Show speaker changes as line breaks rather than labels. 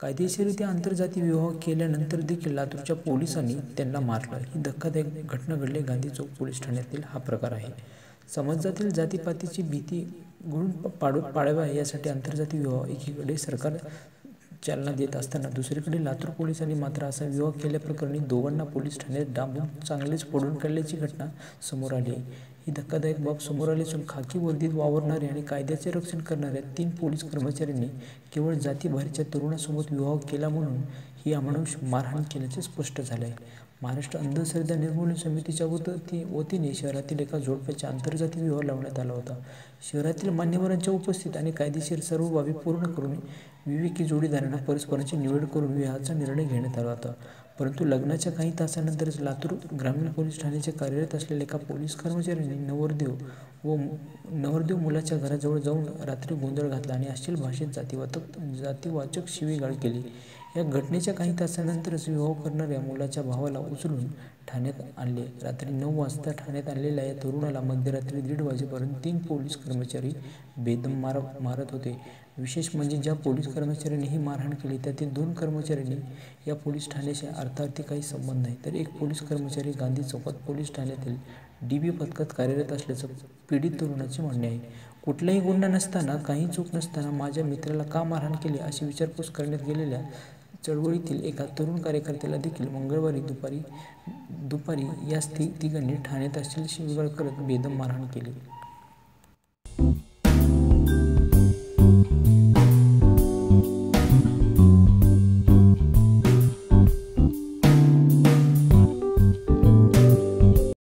कायदेशीररित्या आंतरजातीय विवाह केल्यानंतर देखील लातूरच्या पोलिसांनी त्यांना मारलं. ही धक्कादायक घटना घडली. गांधी चौक पोलीस ठाण्यातील हा प्रकार आहे. समाजातील जातीपातीची भीती गुण पाडू पाडावा यासाठी आंतरजातीय विवाह एकीकडे सरकार चालना देत असताना दुसरीकडे लातूर पोलिसांनी मात्र असा विवाह केल्याप्रकरणी दोघांना पोलीस ठाण्यात डांबून चांगलेच पडून काढल्याची घटना समोर आली. आहे ही धक्कादायक बाब समोर आली असून खाकी वर्दीत वावरणाऱ्या आणि कायद्याचे रक्षण करणाऱ्या तीन पोलीस कर्मचाऱ्यांनी केवळ जातीभारीच्या तरुणासोबत विवाह केला म्हणून ही अमानुष मारहाण केल्याचे स्पष्ट झाले आहे. महाराष्ट्र अंधश्रद्धा निर्मूलन समितीच्या वती वतीने शहरातील एका जोडप्याचा आंतरजातीय विवाह लावण्यात आला होता. शहरातील मान्यवरांच्या उपस्थित आणि कायदेशीर सर्व बाबी पूर्ण करून विवेकी जोडीदारांना परस्परांची निवड करून विवाहाचा निर्णय घेण्यात आला होता. परंतु लग्नाच्या काही तासानंतरच लातूर ग्रामीण पोलीस ठाण्याचे कार्यरत असलेल्या एका पोलीस कर्मचाऱ्यांनी नवरदेव व नवरदेव मुलाच्या घराजवळ जाऊन रात्री गोंधळ घातला आणि अश्लील भाषेत जातीवाचक जातीवाचक शिवीगाळ केली. या घटनेच्या काही तासानंतरच विवाह करणाऱ्या मुलाच्या भावाला उचलून ठाण्यात आणले. रात्री नऊ वाजता ठाण्यात आणलेल्या या तरुणाला मध्यरात्री दीड वाजेपर्यंत तीन पोलीस कर्मचारी बेदम मार मारत होते. विशेष म्हणजे ज्या पोलीस कर्मचाऱ्यांनी ही मारहाण केली त्यातील दोन कर्मचाऱ्यांनी या पोलीस ठाण्याशी अर्थार्थी काही संबंध नाही. तर एक पोलीस कर्मचारी गांधी चौकात पोलीस ठाण्यातील डी बी पथकात कार्यरत असल्याचं पीडित तरुणाचे म्हणणे आहे. कुठलाही गुन्हा नसताना काही चूक नसताना माझ्या मित्राला का मारहाण केली अशी विचारपूस करण्यात गेलेल्या चळवळीतील एका तरुण कार्यकर्त्याला देखील मंगळवारी दुपारी दुपारी या तिघांनी ठाण्यात असेल शिवीगाळ करत बेदम मारहाण केली.